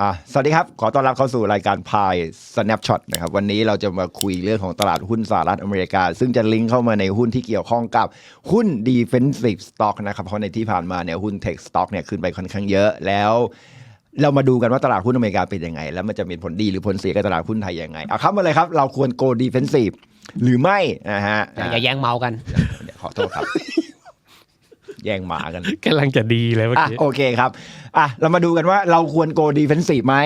อะสวัสดีครับ ขอต้อนรับเข้าสู่รายการพาย Snapshot นะครับ วันนี้เราจะมาคุยเรื่องของตลาดหุ้นสหรัฐอเมริกา ซึ่งจะลิงก์เข้ามาในหุ้นที่เกี่ยวข้องกับหุ้น defensive stock นะครับ เพราะในที่ผ่านมาเนี่ยหุ้น tech stock เนี่ยขึ้นไปค่อนข้างเยอะแล้วเรามาดูกันว่าตลาดหุ้นอเมริกาเป็นยังไง แล้วมันจะมีผลดีหรือผลเสียกับตลาดหุ้นไทยยังไงเอาครับมาเลยครับ เราควร go defensive หรือไม่นะฮะอย่าอย่าแย่งเมาส์กันเดี๋ยวขอโทษครับ แย่งหมากันกำลังจะดีเลยเมื่ออะกี้โอเคครับอะเรามาดูกันว่าเราควรโกดีเฟนซีฟไหม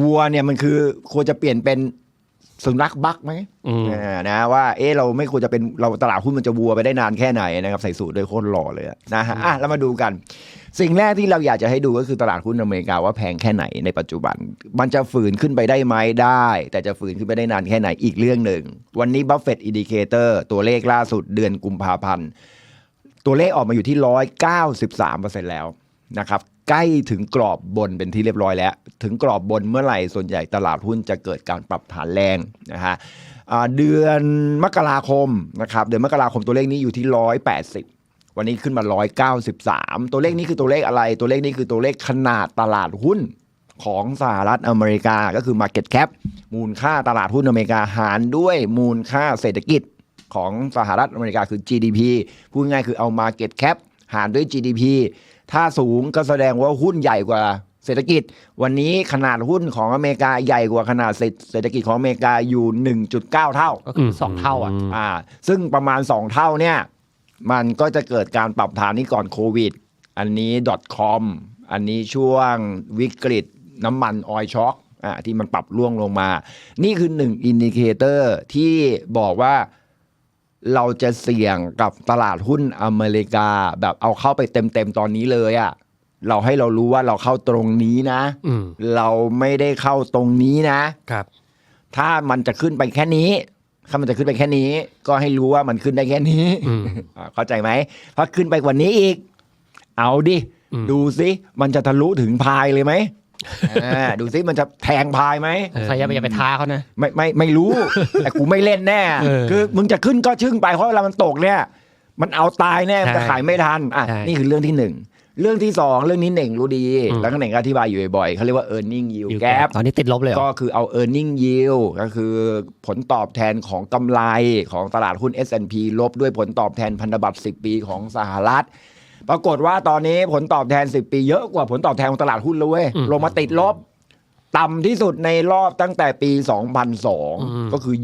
วัวเนี่ยมันคือควรจะเปลี่ยนเป็นสุนัขบักไหมอืมอ่านะว่าเออเราไม่ควรจะเป็นเราตลาดหุ้นมันจะวัวไปได้นานแค่ไหนนะครับใส่สูตรโดยโคตรหล่อเลยอะนะฮะอะเรามาดูกัน สิ่งแรกที่เราอยากจะให้ดูก็คือตลาดหุ้นอเมริกาว่าแพงแค่ไหนในปัจจุบัน มันจะฝืนขึ้นไปได้ไหมได้ แต่จะฝืนขึ้นไปได้นานแค่ไหนอีกเรื่องหนึ่ง วันนี้บัฟเฟตต์อินดิเคเตอร์ตัวเลขล่าสุดเดือนกุมภาพันธ์ ตัวเลขออกมาอยู่ที่ 193%แล้วนะครับใกล้ถึงกรอบบนเป็นที่เรียบร้อยแล้ว ถึงกรอบบนเมื่อไหร่ส่วนใหญ่ตลาดหุ้นจะเกิดการปรับฐานแรงนะฮะเดือนมกราคมนะครับเดือนมกราคมตัวเลขนี้อยู่ที่ 180วันนี้ขึ้นมา 193 ตัวเลขนี้คือตัวเลขอะไร ตัวเลขนี้คือตัวเลขขนาดตลาดหุ้นของสหรัฐอเมริกา ก็คือ Market Cap มูลค่าตลาดหุ้นอเมริกาหารด้วยมูลค่าเศรษฐกิจ ของสหรัฐอเมริกาคือ GDP พูดง่ายๆคือเอา Market Cap หารด้วย GDP ถ้าสูงก็แสดงว่าหุ้นใหญ่กว่าเศรษฐกิจ วันนี้ขนาดหุ้นของอเมริกาใหญ่กว่าขนาดเศรษฐกิจของอเมริกาอยู่ 1.9 เท่า ก็คือสองเท่าอะอ่า ซึ่งประมาณ 2 เท่าเนี่ย มันก็จะเกิดการปรับฐานนี้ก่อนโควิด อันนี้ .com อันนี้ช่วงวิกฤตน้ำมันออยช็อคอ่าที่มันปรับร่วงลงมา นี่คือหนึ่งอินดิเคเตอร์ที่บอกว่า เราจะเสี่ยงกับตลาดหุ้นอเมริกา แบบเอาเข้าไปเต็มๆตอนนี้เลยอะ่ะเราให้เรารู้ว่าเราเข้าตรงนี้นะอืมเราไม่ได้เข้าตรงนี้นะครับ ถ้ามันจะขึ้นไปแค่นี้ถ้ามันจะขึ้นไปแค่นี้ ก็ให้รู้ว่ามันขึ้นได้แค่นี้อืมอ่าเข้าใจไหมถ้าขึ้นไปกว่านี้อีก เอาดิอืมดูซิมันจะทะลุถึงพายเลยไหม อ่าดูซิมันจะแทงพายไหมใครอย่าไปอย่าไปท้าเขานะ ไม่ไม่ไม่รู้ แต่กูไม่เล่นแน่ เออคือมึงจะขึ้นก็ชึ่งไปเพราะเวลามันตกเนี่ย มันเอาตายแน่ใช่มันจะขายไม่ทันอะใช่นี่คือเรื่องที่หนึ่งเรื่องที่สองเรื่องนี้เหน่งรู้ดี อืม แล้วก็เหน่งก็อธิบายอยู่บ่อยๆเขาเรียกว่า earning yield yield gap ตอนนี้ติดลบเลยเหรก็อ คือเอา e a r n i n g yield ก็คือผลตอบแทนของกำไรของตลาดหุ้น S&P ลบด้วยผลตอบแทนพันธบัตร 10 ปีของสหรัฐ ปรากฏว่าตอนนี้ผลตอบแทน 10 ปีเยอะกว่าผลตอบแทนของตลาดหุ้นเลยเว้ยอืมลงมาติดลบ ต่ำที่สุดในรอบตั้งแต่ปีม2002 ก็คือ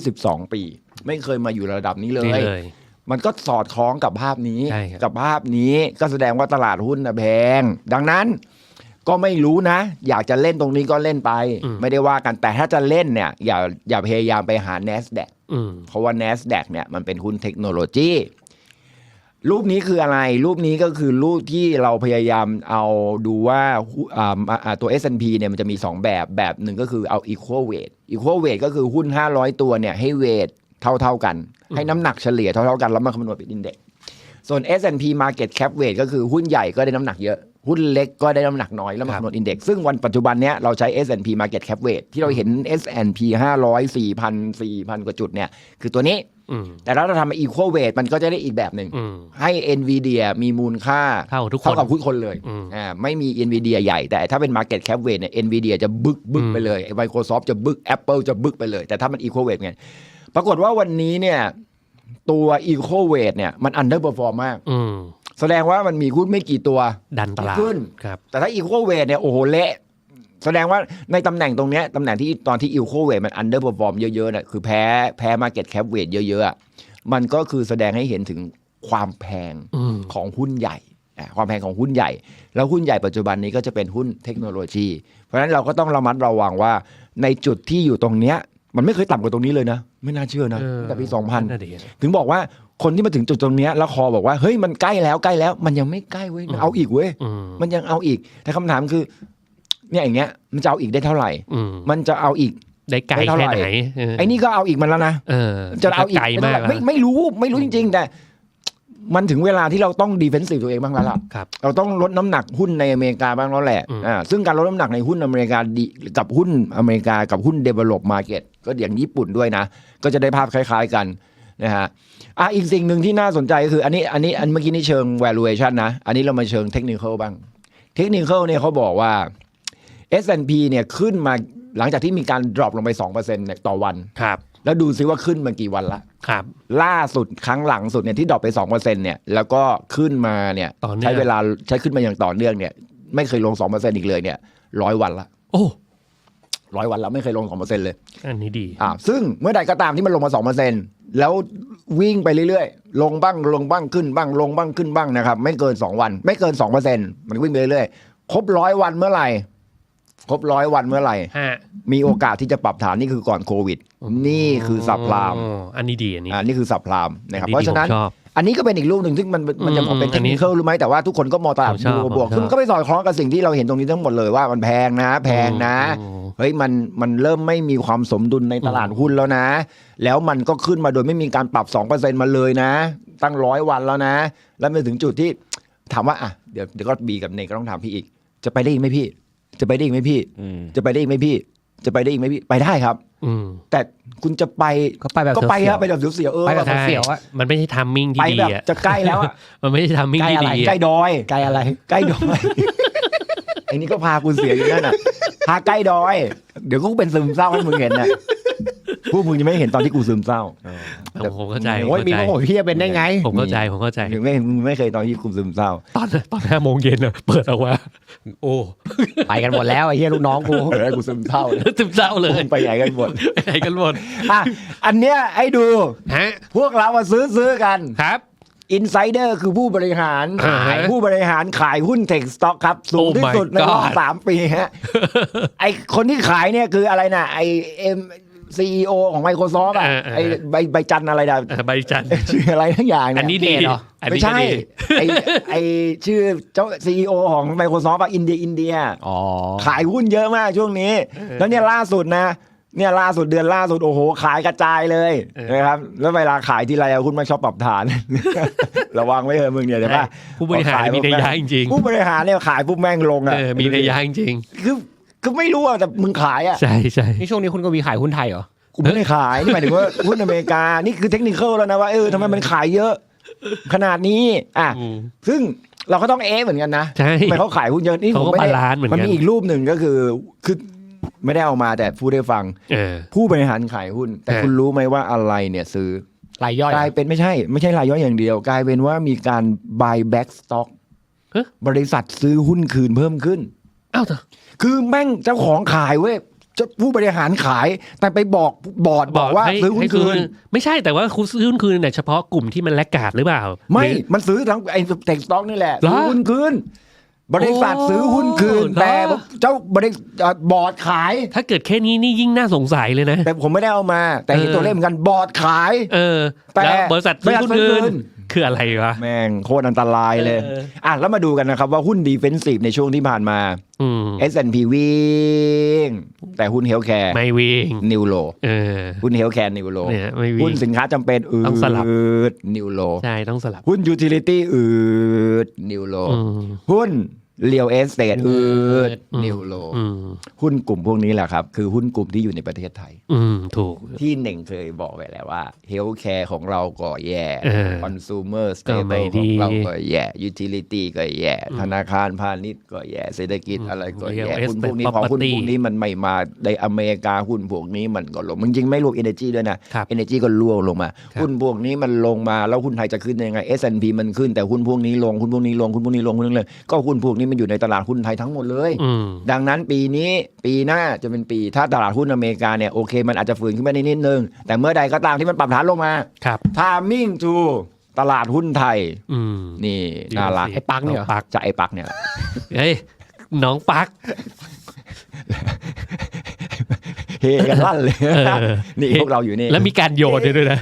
22 ปี ไม่เคยมาอยู่ระดับนี้เลนี่ยเลยมันก็สอดคล้องกับภาพนี้ใช่ครับกับภาพนี้ก็แสดงว่าตลาดหุ้นนะแพง ดังนั้นก็ไม่รู้นะ อยากจะเล่นตรงนี้ก็เล่นไป ไม่ได้ว่ากันแต่ถ้าจะเล่นเนี่ย อย่าอย่าพยายามไปหา NASDAQ อืมเพราะว่า NASDAQ เนี่ยมันเป็นหุ้นเทคโนโลยี รูปนี้คืออะไร รูปนี้ก็คือรูปที่เราพยายามเอาดูว่าหุ้นอ่าอ่าตัว S&P เนี่ยมันจะมี 2 แบบแบบหนึ่งก็คือเอา equal weight equal weight ก็คือหุ้น 500 ตัวเนี่ยให้เวทเท่า ๆ กัน ให้น้ำหนักเฉลี่ยเท่า ๆ กัน แล้วมาคำนวณเป็นอินเด็กส่วน S&P market cap weight ก็คือหุ้นใหญ่ก็ได้น้ำหนักเยอะ หุ้นเล็กก็ได้น้ำหนักน้อยแล้วมาครับคำนวณอินเด็กซึ่งวันปัจจุบันเนี้ยเราใช้ S&P market cap weight ที่เราเห็น S&P 500 4,000 4,000 กว่าจุดเนี่ยคือตัวนี้ อืมแต่ถ้าเราทำ equal weight มันก็จะได้อีกแบบหนึ่งอืมให้ NVIDIA มีมูลค่าเท่าทุกคนเท่ากับทุกคนเลยอืมอ่าไม่มี NVIDIA ใหญ่แต่ถ้าเป็น market cap weight เนี่ย NVIDIA จะบึกบึกอืมไปเลย Microsoft จะบึก Apple จะบึกไปเลย แต่ถ้ามัน equal weight ไงปรากฏว่าวันนี้เนี่ยตัว equal weight เนี่ยมัน underperform มากอืมแสดงว่ามันมีหุ้นไม่กี่ตัวดันตลาดขึ้นครับแต่ถ้า equal weight เนี่ยโอ้โหเละ แสดงว่าในตำแหน่งตรงเนี้ยตำแหน่งที่ตอนที่ equal weight มัน underperform เยอะๆเนี่ยคือแพ้แพ้ market cap weight เยอะๆอะมันก็คือแสดงให้เห็นถึงความแพงอืมของหุ้นใหญ่อะความแพงของหุ้นใหญ่ แล้วหุ้นใหญ่ปัจจุบันนี้ก็จะเป็นหุ้นเทคโนโลยี เพราะฉะนั้นเราก็ต้องระมัดระวังว่าในจุดที่อยู่ตรงเนี้ยมันไม่เคยต่ำกว่าตรงนี้เลยนะ ไม่น่าเชื่อนะเออตั้งแต่ปีนั่น2000น่ะดิถึงบอกว่าคนที่มาถึงจุดตรงเนี้ยแล้วคอบอกว่าเฮ้ยมันใกล้แล้วใกล้แล้ว มันยังไม่ใกล้เว้ยมันเอาอีกเว้ย อืม มันยังเอาอีก แต่คำถามคือ เนี่ยอย่างเงี้ยมันจะเอาอีกได้เท่าไหร่ อืมมันจะเอาอีก ได้ไกลได้เท่าแค่ไหร่ไหนเออไอ้นี่ก็เอาอีกมันแล้วนะเออจะเอาอีกไกลได้มาเท่ากไหร่แล้วไม่ไม่รู้ไม่รู้จริง ๆ แต่ มันถึงเวลาที่เราต้องดีเฟนซีฟตัวเองบ้างแล้วล่ะ ครับ เราต้องลดน้ำหนักหุ้นในอเมริกาบ้างแล้วแหละอืม อ่าซึ่งการลดน้ำหนักในหุ้นอเมริกาดีกับหุ้นอเมริกากับหุ้น develop market ก็อย่างญี่ปุ่นด้วยนะ ก็จะได้ภาพคล้าย ๆกันนะฮะอะอีกสิ่งหนึ่งที่น่าสนใจก็คือ อันนี้อันนี้อันเมื่อกี้นี่เชิง valuation นะ อันนี้เรามาเชิง technical บ้าง technical เนี่ยเขาบอกว่า S&P เนี่ยขึ้นมาหลังจากที่มีการ drop ลงไป2%เนี่ยต่อวัน ครับ แล้วดูซิว่าขึ้นมากี่วันละ ครับ ล่าสุดครั้งหลังสุดเนี่ยที่ดรอปไป2%เนี่ยแล้วก็ขึ้นมาเนี่ยต่อเนื่อง ใช้เวลาใช้ขึ้นมาอย่างต่อเนื่องเนี่ยไม่เคยลง2%อีกเลยเนี่ยร้อยวันละโอ้ ร้อยวันแล้วไม่เคยลง2%เลย อันนี้ดี อ่าซึ่งเมื่อใดก็ตามที่มันลงมา2%แล้ววิ่งไปเรื่อยๆ ลงบ้างลงบ้างขึ้นบ้างลงบ้างขึ้นบ้างนะครับ ไม่เกิน2วัน ไม่เกิน2%มันวิ่งไปเรื่อยๆ ครบร้อยวันเมื่อไหร่ ครบร้อยวันเมื่อไหร่ ฮะมีโอกาสที่จะปรับฐานนี่คือก่อนโควิด นี่คือสับพรามอ๋ออันนี้ดีอันนี้ อ่านี่คือสับพรามนะครับอัเพราะฉะนั้น ผมชอบอันนี้ก็เป็นอีกรูปหนึ่งซึ่งมันมันจะอืมเป็นเทอัคนนี้นิครู้ไหมแต่ว่าทุกคนก็มองตลาดผมชอบบวกผมชอบซึ่งก็ไปสอดคล้องกับสิ่งที่เราเห็นตรงนี้ทั้งหมดเลยว่ามันแพงนะ แพงนะอืม เฮ้ยมันมันเริ่มไม่มีความสมดุลในตลาดหุ้นแล้วนะ แล้วมันก็ขึ้นมาโดยไม่มีการปรับ 2%มาเลยนะ ตั้งร้อยวันแล้วนะ แล้วมาถึงจุดที่ถามว่าอะเดี๋ยวเดี๋ยวก็บีกับเนกก็ต้องถามพี่อีก จะไปได้อีกไหมพี่ จะไปได้อีกไหมพี่อืมจะไปได้อีกไหมพี่ จะไปได้อีกไหมพี่ ไปได้ครับ อืม แต่คุณจะไปก็ไปแบบก็ไปเสีคยรัวบไปแบบเสียวๆเออไปแบบแบบเสียวๆอะ มันไม่ใช่ทัมมิ่งไปที่ดีแบบอะจะใกล้แล้วอะมันไม่ใช่ทัมมิ่งที่ใกล้อะไรดีใกล้อะดอยใกล้อะไร ใกล้ดอยไอ้นี่ก็พาคุณเสียอยู่นั่นน่ะ พาใกล้ดอย เดี๋ยวกูเป็นซึมเศร้าให้มึงเห็นน่ะ พวกมึงจะไม่เห็นตอนที่กูซึมเศร้าผมเข้าใจโอ้ยมีเข้าใจโอ้ยพี่เป็นได้ไง ผมเข้าใจผมเข้าใจถึงไม่มึงไม่เคยตอนที่กูซึมเศร้า ตอนตอนห้าโมงเย็นอะเปิดออกมาโอ้ไปกันหมดแล้วไอ้เหี้ยลูกน้องกูเออกูซึมเศร้าเลยซึมเศร้าเลยมึงไปไหนกันหมดไปไหนกันหมดอะอันเนี้ยให้ดูฮะพวกเรามาซื้อซื้อกันครับอินไซเดอร์คือผู้บริหารอ่าขายผู้บริหารขายหุ้นเทคสต็อกครับ สูง Oh ที่ my สุดในรอบ God สามปีฮะไอคนที่ขายเนี่ยคืออะไรนะไอเอ็ม ซีอของ Microsoft อะเออเออไอใบใบจันอะไรนะเออใบจันทร์ชื่ออะไรทั้งอย่างเยอันนี้ดีเเหรออันไม่นี้ใช่ก็ดีไอไอชื่อเจ้าซีอของ Microsoft อะอินเดียอินเดียอ๋อขายหุ้นเยอะมากช่วงนี้ แล้วเนี่ยล่าสุดนะเนี่ยล่าสุดเดือนล่าสุดโอ้โห ขายกระจายเลยเออนะครับ แล้วเวลาขายทีไรอะคุณไม่ชอบปรับฐาน ระวังไว้เถอะมึงเนี่ยเดี๋ยวป่ะผู้บริหารมีนัยยะจริงผู้บริหารเนี่ยขายปุ๊บแม่งลงๆอะเออมีนัยยะจริงคือ คือไม่รู้อะแต่มึงขายอะๆใช่ใช่นี่ช่วงนี้คุณก็มีขายหุ้นไทยเหรอกูไม่ได้ขายนี่หมายถึงว่าหุ้นอเมริกานี่คือเทคนิคแล้วนะว่าเออทำไมมันขายเยอะ ขนาดนี้ อะอืมซึ่งเราก็ต้องเอะเหมือนกันนะใช่ทำไมเขาขายหุ้นเยอะนี่เขาผมก็ไม่ได้บาลานซ์เหมือนกันมันมีอีกรูปหนึ่งก็คือคือไม่ได้เอามาแต่พูดให้ฟังเออผู้บริหารขายหุ้น แต่เออคุณรู้ไหมว่าอะไรเนี่ยซื้อรายย่อยกลายเป็นไม่ใช่ ไม่ใช่รายย่อยอย่างเดียว กลายเป็นว่ามีการ buy back stock ฮะบริษัทซื้อหุ้นคืนเพิ่มขึ้น อ้าวเถอะ คือแม่งเจ้าของขายเว้ยเจ้าผู้บริหารขาย แต่ไปบอกบอร์ดบอกว่าให้ซื้อหุ้นให้คืน ไม่ใช่แต่ว่าคุณซื้อหุ้นคืนเนี่ยเฉพาะกลุ่มที่มันแลกกาดหรือเปล่าไม่ หรือ มันซื้อทั้งไอ้เทคสต็อกนี่แหละเหรอซื้อหุ้นคืน บริษัทโอ้ซื้อหุ้นคืน เหรอ แต่เจ้าบริษัทบอร์ดขาย ถ้าเกิดแค่นี้นี่ยิ่งน่าสงสัยเลยนะ แต่ผมไม่ได้เอามา แต่เห็นเออตัวเลขเหมือนกันบอร์ดขาย เออแต่แล้วบริษัทซื้อหุ้นบริษัทซื้อคืคืนน คืออะไรวะ แม่งโคตรอันตรายเลยเออ อะแล้วมาดูกันนะครับว่าหุ้นดีเฟนซีฟในช่วงที่ผ่านมา อืม S&P วิ่งแต่หุ้นเฮลท์แคร์ไม่วิ่งนิวโลเออ หุ้นเฮลท์แคร์นิวโลเนี่ยไม่วิ่หุ้นงสินค้าจำเป็นอืต้องสลับ ดนิวโลใช่ต้องสลับหุ้นยูทิลิตี้อืดนิวโลอืมหุ้น เรียลเอสเตทอืดอืมนิวโลอืมหุ้นกลุ่มพวกนี้แหละครับ คือหุ้นกลุ่มที่อยู่ในประเทศไทย อืมถูก ที่หนึ่งเคยบอกไปแล้วว่าเฮลท์แคร์ของเราก็แย่เออคอน sumer ก็ไม่ stable ดีของเราก็แย่ utility ก็แย่ ธนาคารพาณิชย์ก็แย่ เศรษฐกิจอะไรก็แย่ Real หุ้นพวกนี้ estate พอหุ้น property พวกนี้มันไม่มาในอเมริกาหุ้นพวกนี้มันก็ลงจริงๆไม่รวม energy ด้วยนะครับ energy ก็ร่วงลงมาครับหุ้นพวกนี้มันลงมาแล้วหุ้นไทยจะขึ้นยังไง S&P มันขึ้นแต่หุ้นพวกนี้ลงหุ้นพวกนี้ลงหุ้นพวกนี้ลงหุ้นพวกนี้เลยก็หุ้นพวกนี้มันอยู่ในตลาดหุ้นไทยทั้งหมดเลยอืมดังนั้นปีนี้ปีหน้าจะเป็นปีถ้าตลาดหุ้นอเมริกาเนี่ยโอเค มันอาจจะฝืนขึ้นมานิดนึง แต่เมื่อใดก็ตามที่มันปรับฐานลงมาครับ timing to ตลาดหุ้นไทยอืมนี่น่ารักดีไอ้ปังเนี่ยเหรอปักจะไอ้ปักเนี่ยเฮ้ยน้องปักเฮกันลั่นเลยเออนี่พวกเราอยู่นี่แล้วมีการโยนด้วยนะ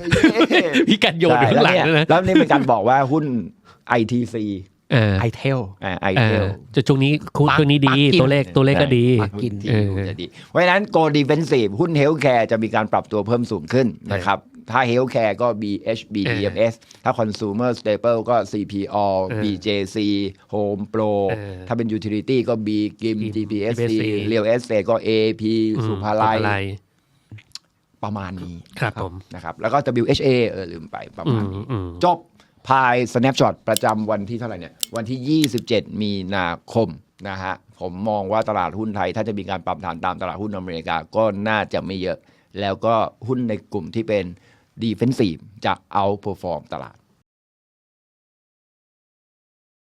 มีการโยนอยู่ข้างหลังใช่ด้วยนะแล้วนี่เป็นการบอกว่าหุ้น ITC เออ ไอเทลอ่าเอ ITEL อจะช่วงนี้คุณปักช่วงนี้ดีปักกินตัวเลขตัวเลขก็ดีปักกินที่เออจะดีเพราะฉะนั้น Go Defensive หุ้น Healthcare จะมีการปรับตัวเพิ่มสูงขึ้นนะครับถ้า Healthcare ก็ BHB เออ EMS ถ้า Consumer Staple ก็ CPO เออ BJC Home Pro เออถ้าเป็น Utility ก็ B GIM GIM GPSC GPSC Real Estate ก็ AP อืมสุภาลัยสุภาลัยประมาณนี้ครับผมนะครับ แล้วก็ WHA เออลืมไปประอืมาณมนี้อืมจบ พาย snapshot ประจำวันที่เท่าไหร่เนี่ยวันที่ 27 มีนาคมนะฮะผมมองว่าตลาดหุ้นไทย ถ้าจะมีการปรับฐานตามตลาดหุ้นอเมริกาก็น่าจะไม่เยอะ แล้วก็หุ้นในกลุ่มที่เป็น defensive จะ outperform ตลาด